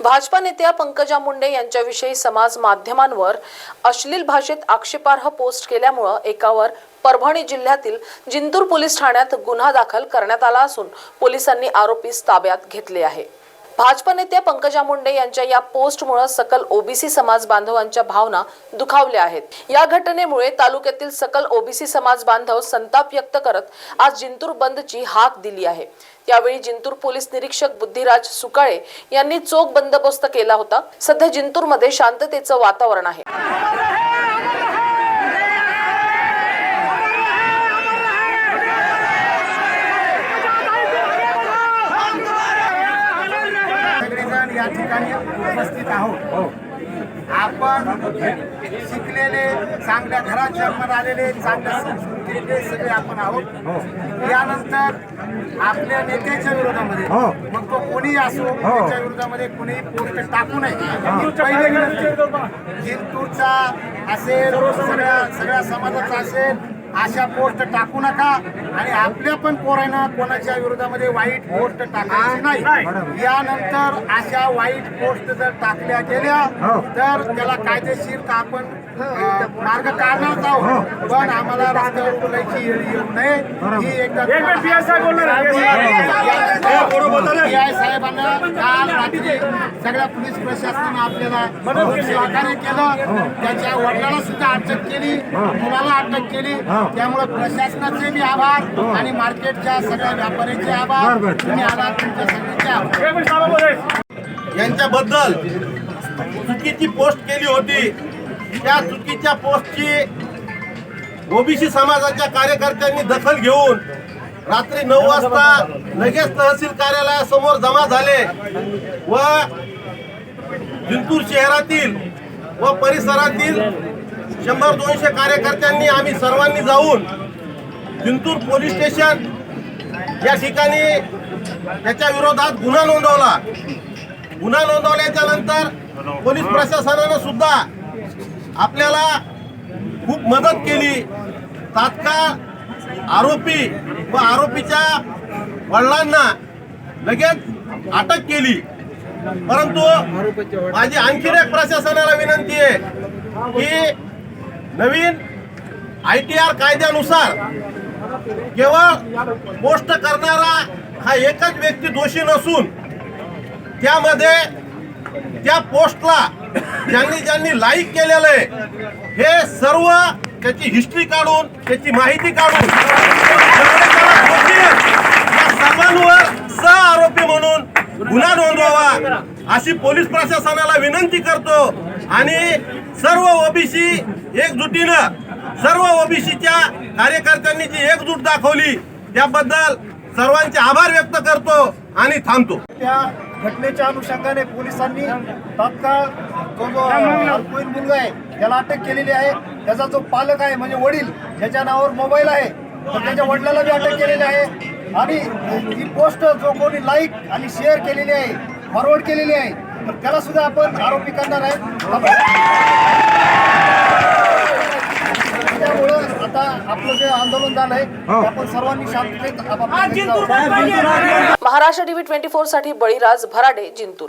भाजपा नेत्या पंकजा मुंडे यांच्याविषयी समाज माध्यमांवर अश्लील भाषेत आक्षेपार्ह पोस्ट केल्यामुळं एकावर परभणी जिल्ह्यातील जिंतूर पोलीस ठाण्यात गुन्हा दाखल करण्यात आला असून पोलिसांनी आरोपीस ताब्यात घेतले आहे. भाजप नेत्या पंकजा मुंडे यांच्या या पोस्टमुळे सकल ओबीसी समाज बांधवांच्या भावना दुखावल्या आहेत. या घटनेमुळे तालुक्यातील सकल ओबीसी समाज बांधव संताप व्यक्त करत आज जिंतूर बंदची हाक दिली आहे. यावेळी जिंतूर पोलीस निरीक्षक बुद्धिराज सुकाळे यांनी चोख बंदोबस्त केला होता. सध्या जिंतूरमध्ये शांततेचं वातावरण आहे. या ठिकाणी उपस्थित आहोत. आपण शिकलेले चांगल्या घरात जन्मात आलेले चांगल्या संस्कृतीचे सगळे आपण आहोत. यानंतर आपल्या नेत्याच्या विरोधामध्ये मग तो कोणी असो त्याच्या विरोधामध्ये कोणीही पोस्ट टाकू नये. ही. पहिली विनंती. जिंतूरचा असेल सगळ्या सगळ्या समाजाचा असेल अशा पोस्ट टाकू नका. आणि आपल्या पण पोरांना कोणाच्या विरोधामध्ये वाईट पोस्ट टाकायची नाही. यानंतर अशा वाईट पोस्ट जर टाकल्या गेल्या तर त्याला कायदेशीर का आपण अं, मार्ग काढणार आहोत. पण आम्हाला रस्त्यावर बोलायची येऊ नये. ही एकदा साहेबांना काल रात्री सगळ्या पोलीस प्रशासनानं आपल्याला सहकार्य केलं. त्याच्या वडिलांना सुद्धा अटक केली. मुलाला अटक केली. त्यामुळे प्रशासनाचे बी आभार आणि मार्केटच्या सगळ्या व्यापाऱ्यांचे आभार. तुम्ही आला तुमच्या सगळ्यांचे आभार. यांच्याबद्दल चुकीची पोस्ट केली होती. त्या चुकीच्या पोस्टची ओबीसी समाजाच्या कार्यकर्त्यांनी दखल घेऊन रात्री नऊ वाजता लगेच तहसील कार्यालयासमोर जमा झाले व जिंतूर शहरातील व परिसरातील शंभर दोनशे कार्यकर्त्यांनी आम्ही सर्वांनी जाऊन जिंतूर पोलीस स्टेशन या ठिकाणी त्याच्या विरोधात गुन्हा नोंदवला. गुन्हा नोंदवल्याच्या नंतर पोलीस प्रशासनानं सुद्धा आपल्याला खूप मदत केली. तात्काळ आरोपी व आरोपीच्या वडिलांना लगेच अटक केली. परंतु माझी आणखीन एक प्रशासनाला विनंती आहे की नवीन आय टी आर कायद्यानुसार केवळ पोस्ट करणारा हा एकच व्यक्ती दोषी नसून त्यामध्ये त्या पोस्टला ज्यांनी ज्यांनी लाईक केलेलं आहे हे सर्व त्याची हिस्ट्री काढून त्याची माहिती काढून या सर्वांवर सह आरोपी म्हणून गुन्हा नोंदवावा अशी पोलीस प्रशासनाला विनंती करतो. आणि सर्व ओबीसी एकजुटीनं सर्व ओबीसीच्या कार्यकर्त्यांनी जी एकजूट दाखवली त्याबद्दल सर्वांचे आभार व्यक्त करतो आणि थांबतो. त्या घटनेच्या अनुषंगाने पोलिसांनी तात्काळ जो जो अल्पवयीन मुलगा आहे त्याला अटक केलेली आहे. त्याचा जो पालक आहे म्हणजे वडील ज्याच्या नावावर मोबाईल आहे. तर त्याच्या वडिलाला बी अटक केलेली आहे. आणि ही पोस्ट जो कोणी लाईक आणि शेअर केलेली आहे फॉरवर्ड केलेली आहे. तर त्याला सुद्धा आपण आरोपी करणार आहे. त्यामुळं आता आपलं जे आंदोलन झालंय ते आपण सर्वांनी शांततेत. महाराष्ट्र टीव्ही ट्वेंटी फोरसाठी बळीराज भराडे जिंतूर.